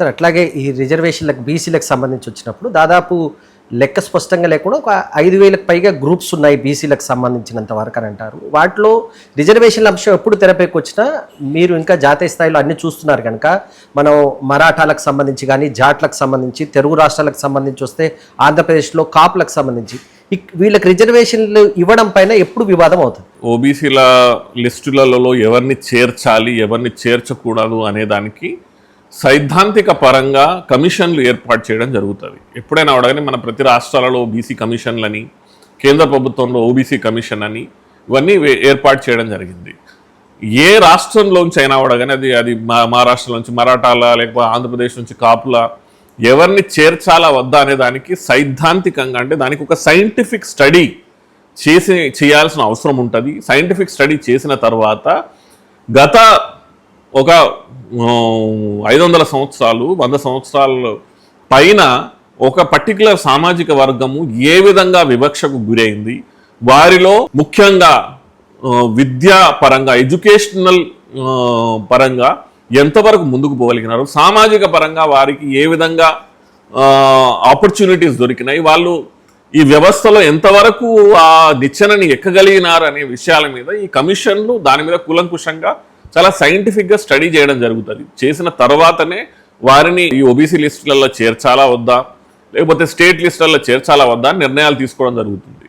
Sir అట్లాగే ఈ రిజర్వేషన్లకు బీసీలకు సంబంధించి వచ్చినప్పుడు దాదాపు లెక్క స్పష్టంగా లేకుండా ఒక ఐదు వేలకు పైగా గ్రూప్స్ ఉన్నాయి బీసీలకు సంబంధించినంత వరకు అని అంటారు. వాటిలో రిజర్వేషన్ల అంశం ఎప్పుడు తెరపైకి వచ్చినా మీరు ఇంకా జాతీయ స్థాయిలో అన్ని చూస్తున్నారు కనుక మనం మరాఠాలకు సంబంధించి కానీ జాట్లకు సంబంధించి తెలుగు రాష్ట్రాలకు సంబంధించి వస్తే ఆంధ్రప్రదేశ్లో కాపులకు సంబంధించి వీళ్ళకి రిజర్వేషన్లు ఇవ్వడం పైన ఎప్పుడు వివాదం అవుతుంది? ఓబీసీల లిస్టులలో ఎవరిని చేర్చాలి ఎవరిని చేర్చకూడదు అనే దానికి సైద్ధాంతిక పరంగా కమిషన్లు ఏర్పాటు చేయడం జరుగుతుంది. ఎప్పుడైనా అడగని మన ప్రతి రాష్ట్రాలలో బీసీ కమిషన్లని కేంద్ర ప్రభుత్వంలో ఓబీసీ కమిషన్ అని ఇవన్నీ ఏర్పాటు చేయడం జరిగింది. ఏ రాష్ట్రంలోంచి అయినా అడగని అది అది మా మహారాష్ట్ర నుంచి మరాఠాల లేకపోతే ఆంధ్రప్రదేశ్ నుంచి కాపుల ఎవరిని చేర్చాలా వద్దా అనే దానికి సైద్ధాంతికంగా అంటే దానికి ఒక సైంటిఫిక్ స్టడీ చేసి చేయాల్సిన అవసరం ఉంటుంది. సైంటిఫిక్ స్టడీ చేసిన తర్వాత గత ఒక ఐదు వందల సంవత్సరాలు వంద సంవత్సరాల పైన ఒక పర్టికులర్ సామాజిక వర్గము ఏ విధంగా వివక్షకు గురైంది? వారిలో ముఖ్యంగా విద్యా పరంగా ఎడ్యుకేషనల్ పరంగా ఎంతవరకు ముందుకు పోగలిగినారు? సామాజిక పరంగా వారికి ఏ విధంగా ఆపర్చునిటీస్ దొరికినాయి? వాళ్ళు ఈ వ్యవస్థలో ఎంతవరకు ఆ నిచ్చెనని ఎక్కగలిగినారు అనే విషయాల మీద ఈ కమిషన్లు దాని మీద కూలంకుషంగా చాలా సైంటిఫిక్గా స్టడీ చేయడం జరుగుతుంది. చేసిన తర్వాతనే వారిని ఈ ఓబీసీ లిస్టులలో చేర్చాలా వద్దా? లేకపోతే స్టేట్ లిస్టులలో చేర్చాలా వద్దా? నిర్ణయాలు తీసుకోవడం జరుగుతుంది.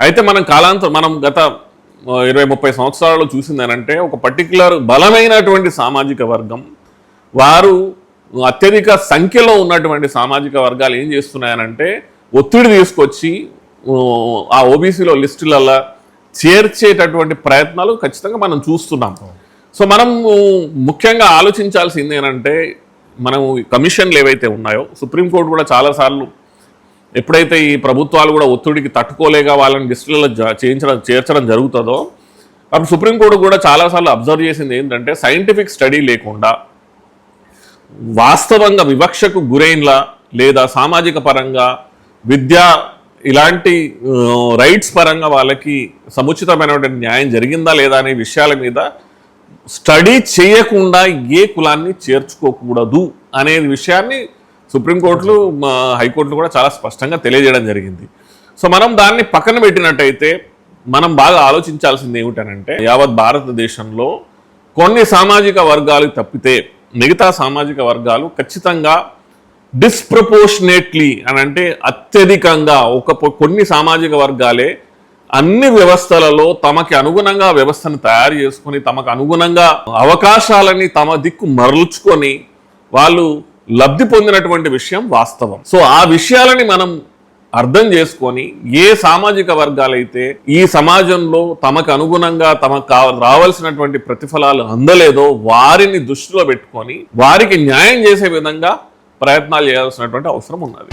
అయితే మనం కాలాంతరం మనం గత ఇరవై ముప్పై సంవత్సరాల్లో చూసిందనంటే ఒక పర్టికులర్ బలమైనటువంటి సామాజిక వర్గం వారు అత్యధిక సంఖ్యలో ఉన్నటువంటి సామాజిక వర్గాలు ఏం చేస్తున్నాయనంటే ఒత్తిడి తీసుకొచ్చి ఆ ఓబీసీలో లిస్టులలో చేర్చేటటువంటి ప్రయత్నాలు ఖచ్చితంగా మనం చూస్తున్నాం. సో మనం ముఖ్యంగా ఆలోచించాల్సింది ఏంటంటే మనము ఈ కమిషన్లు ఏవైతే ఉన్నాయో సుప్రీంకోర్టు కూడా చాలాసార్లు ఎప్పుడైతే ఈ ప్రభుత్వాలు కూడా ఒత్తిడికి తట్టుకోలేక వాళ్ళని లిస్టులలో చేయించడం చేర్చడం జరుగుతుందో అప్పుడు సుప్రీంకోర్టు కూడా చాలాసార్లు అబ్జర్వ్ చేసింది ఏంటంటే సైంటిఫిక్ స్టడీ లేకుండా వాస్తవంగా వివక్షకు గురైన్లా లేదా సామాజిక పరంగా విద్య ఇలాంటి రైట్స్ పరంగా వాళ్ళకి సముచితమైనటువంటి న్యాయం జరిగిందా లేదా అనే విషయాల మీద స్టడీ చేయకుండా ఏ కులాన్ని చేర్చుకోకూడదు అనే విషయాన్ని సుప్రీంకోర్టులు మా హైకోర్టులు కూడా చాలా స్పష్టంగా తెలియజేయడం జరిగింది. సో మనం దాన్ని పక్కన పెట్టినట్టయితే మనం బాగా ఆలోచించాల్సింది ఏమిటనంటే యావత్ భారతదేశంలో కొన్ని సామాజిక వర్గాలు తప్పితే మిగతా సామాజిక వర్గాలు ఖచ్చితంగా డిస్ప్రపోర్షనేట్లీ అని అంటే అత్యధికంగా ఒక కొన్ని సామాజిక వర్గాలే అన్ని వ్యవస్థలలో తమకి అనుగుణంగా వ్యవస్థను తయారు చేసుకొని తమకు అనుగుణంగా అవకాశాలని తమ దిక్కు మరల్చుకొని వాళ్ళు లబ్ధి పొందినటువంటి విషయం వాస్తవం. సో ఆ విషయాలని మనం అర్థం చేసుకొని ఏ సామాజిక వర్గాలైతే ఈ సమాజంలో తమకు అనుగుణంగా తమకు కావ- రావాల్సినటువంటి ప్రతిఫలాలు అందలేదో వారిని దృష్టిలో పెట్టుకొని వారికి న్యాయం చేసే విధంగా ప్రయత్నాలు చేయాల్సినటువంటి అవసరం ఉన్నది.